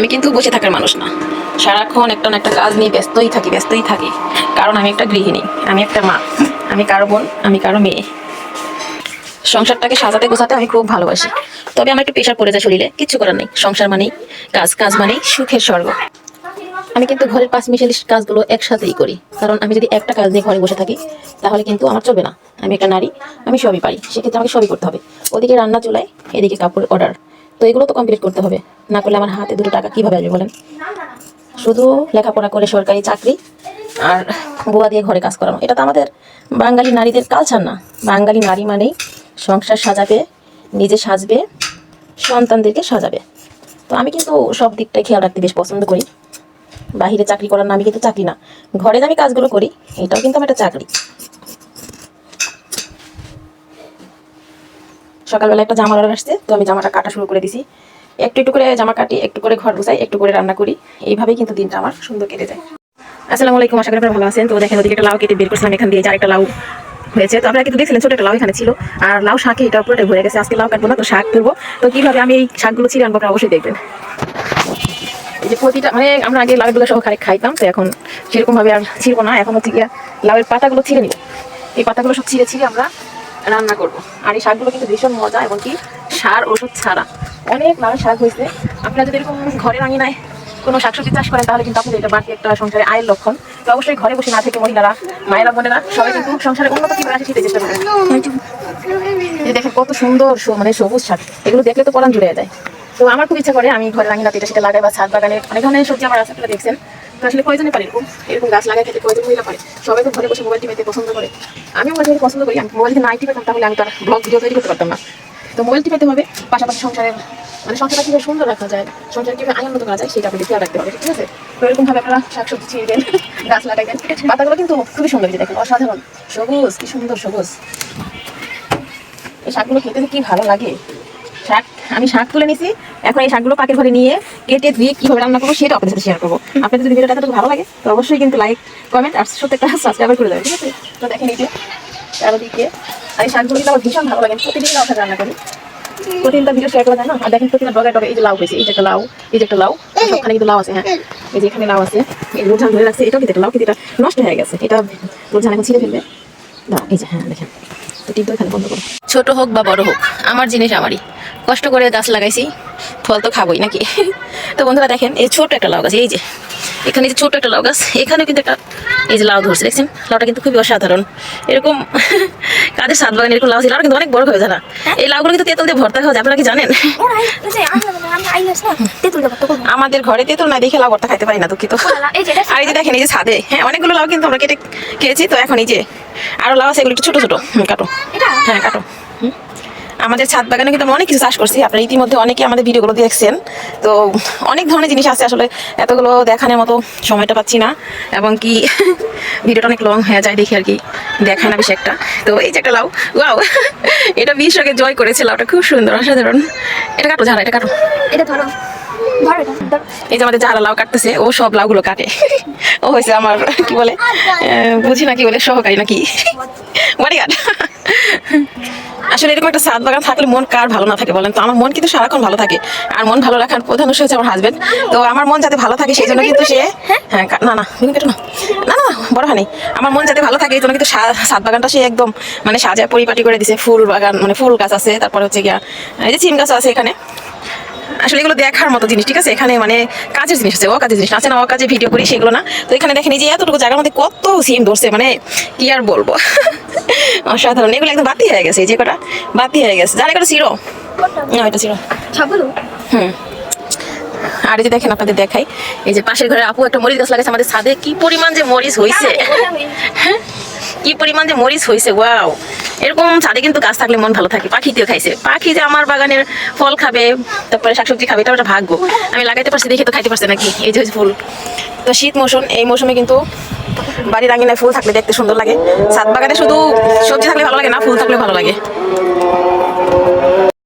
আমি কিন্তু বসে থাকার মানুষ না। সারাক্ষণ একটা একটা কাজ নিয়ে ব্যস্তই থাকি ব্যস্তই থাকি। কারণ আমি একটা গৃহিণী, আমি একটা মা, আমি কারও বোন, আমি কারও মেয়ে। সংসারটাকে সাজাতে গোছাতে আমি খুব ভালোবাসি। তবে আমার একটু প্রেশার পড়ে যায় শরীরে কিচ্ছু করার নেই। সংসার মানেই কাজ কাজ মানেই সুখের স্বর্গ। আমি কিন্তু ঘরের পাঁচ মিশালি কাজগুলো একসাথেই করি। কারণ আমি যদি একটা কাজ নিয়ে ঘরে বসে থাকি, তাহলে কিন্তু আমার চলবে না। আমি একটা নারী, আমি সবই পারি। সেক্ষেত্রে আমাকে সবই করতে হবে। ওদিকে রান্না চুলায়, এদিকে কাপড় অর্ডার। তো এগুলো তো কমপ্লিট করতে হবে। না করলে আমার হাতে দুটো টাকা কীভাবে আসবে বলেন? শুধু লেখাপড়া করে সরকারি চাকরি আর বোয়া দিয়ে ঘরে কাজ করানো। এটা তো আমাদের বাঙালি নারীদের কালচার না। বাঙালি নারী মানেই সংসার সাজাবে, নিজে সাজবে, সন্তানদেরকে সাজাবে। তো আমি কিন্তু সব দিকটাই খেয়াল রাখতে বেশ পছন্দ করি। বাহিরে চাকরি করার নামই কিন্তু চাকরি না। ঘরে আমি কাজগুলো করি, এটাও কিন্তু আমার একটা চাকরি। সকালবেলা একটা জামার অর্ডার আসছে, তো আমি জামাটা কাটা শুরু করে দিছি। একটু একটু করে জামা কাটি, একটু করে ঘর গুছাই, একটু করে রান্না করি। এইভাবেই কিন্তু দিনটা আমার সুন্দর কেটে যায়। আসসালামু আলাইকুম, আশা করি ভালো আছেন। তো দেখেন ওদিকে একটা লাউ কেটে বের করছিলাম, এখান দিয়ে যার একটা লাউ হয়েছে। তো আপনারা কিন্তু দেখছিলেন, ছোট একটা লাউ এখানে ছিল। আর লাউ শাকে এটা পুরোটাই ভরে গেছে। আজকে লাউ কাটবো না, তো শাক তুলবো তো কীভাবে আমি এই শাকগুলো ছিঁড়ে আনব আপনারা অবশ্যই দেখবেন। এই যে প্রতিটা মানে আমরা আগে লাউয়েরগুলো সহ খাই খাইতাম, তো এখন সেরকম ভাবে আর ছিঁড়বো না। এখন হচ্ছে গিয়া লাউয়ের পাতাগুলো ছিঁড়ে নিব। এই পাতাগুলো সব ছিঁড়ে ছিঁড়ে আমরা রান্না করব। আর এই শাকগুলো কিন্তু ভীষণ মজা এবং কি সার ওষুধ ছাড়া। অনেক লাউয়ের শাক হয়েছে। আপনারা যদি এরকম ঘরের আঙিনায় কোনো শাকসবজি চাষ করেন, তাহলে কিন্তু আপনাদের এটা বাড়তি একটা সংসারে আয়ের লক্ষণ। তো অবশ্যই ঘরে বসে না থেকে মহিলারা, মায়েরা, বোনেরা সবাই কিন্তু সংসারে উন্নত কীভাবে আসে সেটাই চেষ্টা করবেন। এই দেখেন কত সুন্দর মানে সবুজ শাক। এগুলো দেখলে তো পরান জুড়ে যায়। তো আমার খুব ইচ্ছা করে আমি ঘরের আঙিনাতে এটা সেটা লাগাই বা ছাদ বাগানে অনেক ধরনের সবজি আমার আছে দেখছেন। আসলে কয়জনে পারে এরকম? এরকম গাছ লাগাই খেতে কয়জন মহিলা পারে? সবাই তো ঘরে বসে মোবাইল টিভিতে পছন্দ করে। আমি মোবাইল টিভি পছন্দ করি। মোবাইল যদি না টিপেতাম তাহলে আমি তার ব্লগ ভিডিও তৈরি করতে পারতাম না। তো মোবাইল টিপাইতে হবে, পাশাপাশি সংসারের মানে সংসারটা কীভাবে সুন্দর রাখা যায়, সংসার কীভাবে আনন্দ করা যায়, সেটা আপনাদের খেয়াল রাখতে হবে ঠিক আছে? তো এরকম ভাবে আপনারা শাকসবজি ছিঁড়ে দেন, গাছ লাগাইবেন পাতাগুলো কিন্তু খুবই সুন্দর দেখেন, অসাধারণ। সবুজ, কি সুন্দর সবুজ। এই শাকগুলো খেতে কি ভালো লাগে। শাক আমি শাক তুলে নিছি। এখন এই শাকগুলো পাকের ঘরে নিয়ে কেটে ধুয়ে কীভাবে রান্না করব সেটা আপনাদের সাথে শেয়ার করব। আপনাদের যদি ভিডিওটা ভালো লাগে তো অবশ্যই কিন্তু লাইক কমেন্ট আর প্রত্যেকটা সাবস্ক্রাইব করে দেবেন ঠিক আছে? তো দেখেন এই যে চারদিকে। আর এই শাকগুলো কিন্তু আমার ভীষণ ভালো লাগে প্রতিদিন লাউ রান্না করি। প্রতিদিনটা ভিডিও শেয়ার করা যায় না। আর দেখেন প্রতিদিন ডগে ডগে এই যে লাউ হয়েছে এই যে একটা লাউ এই যে একটা লাউ সবখানে কিন্তু লাউ আছে হ্যাঁ? এই যে এখানে লাউ আছে এই রোজান ধরে রাখছে এটাও কিন্তু একটা লাউ কিন্তু এটা নষ্ট হয়ে গেছে। এটা রোজান এখন ছিঁড়ে ফেলবে। দাও এই যে হ্যাঁ দেখেন। তো টিপটা এখানে বন্ধ করো। ছোট হোক বা বড় হোক আমার জিনিস আমারই। কষ্ট করে গাছ লাগাইছি ফল তো খাবোই নাকি? তো বন্ধুরা দেখেন এই ছোট একটা লাউ গাছ এই যে এখানে যে ছোট একটা লাউ গাছ এখানেও কিন্তু একটা এই যে লাউ ধরছে দেখছেন? লাউটা কিন্তু খুবই অসাধারণ। এরকম কাদের সাত বাগান এরকম লাউ ছিল কিন্তু অনেক বড় হয়ে যায় না। এই লাউগুলো কিন্তু তেঁতুল দিয়ে ভর্তা খাওয়া যায় আপনারা কি জানেন? আমাদের ঘরে তেঁতুল না দেখে লাউ ভর্তা খাইতে পারি না দুঃখিত। আর এই যে দেখেন এই যে ছাদে হ্যাঁ অনেকগুলো লাউ কিন্তু আমরা কেটে খেয়েছি তো এখন এই যে আরও লাউ আছে এগুলো একটু ছোট ছোট। কাটো। হ্যাঁ কাটো। আমাদের ছাদ বাগানে কিন্তু আমরা অনেক কিছু চাষ করছি। আপনারা ইতিমধ্যে অনেকে আমাদের ভিডিওগুলো দেখছেন। তো অনেক ধরনের জিনিস আছে আসলে। এতগুলো দেখানোর মতো সময়টা পাচ্ছি না। এবং কি ভিডিওটা অনেক লং হয়ে যায় দেখি আর কি। দেখায় না বেশি একটা। তো এই যে একটা লাউ। ওয়াও! এটা বিশ্বকে জয় করেছে লাউটা। খুব সুন্দর অসাধারণ। এটা কাটো ঝাড়া এটা কাটো। এটা ধরো। এই যে আমাদের যারা লাউ কাটতেছে ও সব লাউগুলো কাটে। ও হয়েছে আমার কি বলে বুঝি না কি বলে সহকারী নাকি? আসলে এরকম একটা সাত বাগান থাকলে মন কার ভালো না থাকে বলেন তো? আমার মন কিন্তু সারাক্ষণ ভালো থাকে। আর মন ভালো রাখার প্রধান উৎস হচ্ছে আমার হাজবেন্ড তো আমার মন যাতে ভালো থাকে সেই জন্য কিন্তু সে হ্যাঁ? না না কেটো না। না না বড় হয়নি। আমার মন যাতে ভালো থাকে এই জন্য কিন্তু সাত বাগানটা সে একদম মানে সাজায় পরিপাটি করে দিছে। ফুল বাগান মানে ফুল গাছ আছে তারপর হচ্ছে গিয়া এই যে সিম গাছ আছে এখানে। আসলে এগুলো দেখার মতো জিনিস ঠিক আছে? এখানে মানে কাজের জিনিস আছে ও কাজের জিনিস। আছে না ও কাজে ভিডিও করি সেগুলো না। তো এখানে দেখেনি যে এতটুকু জায়গার মধ্যে কত সিম ধরছে মানে কি আর বলব? অসাধারণ। এগুলো একদম বাতি হয়ে গেছে এই যে কটা বাতি হয়ে গেছে। যারা কটা ছিল না এটা ছিল হুম। আর এই যে দেখেন আপনাদের দেখাই এই যে পাশের ঘরে আপু একটা মরিচ গাছ লাগাইছে আমাদের ছাদে কি পরিমাণ যে মরিচ হয়েছে হ্যাঁ? কি পরিমাণ যে মরিচ হয়েছে ওয়াও। এরকম ছাদে কিন্তু গাছ থাকলে মন ভালো থাকে পাখিতেও খাইছে। পাখি যে আমার বাগানের ফল খাবে তারপরে শাকসবজি খাবে এটা ওটা ভাগ্য। আমি লাগাইতে পারছি দেখে তো খাইতে পারছে নাকি এই যে ফুল। তো শীত মৌসুম এই মৌসুমে কিন্তু বাড়ির আঙিনায় ফুল থাকলে দেখতে সুন্দর লাগে। ছাদ বাগানে শুধু সবজি থাকলে ভালো লাগে না ফুল থাকলে ভালো লাগে।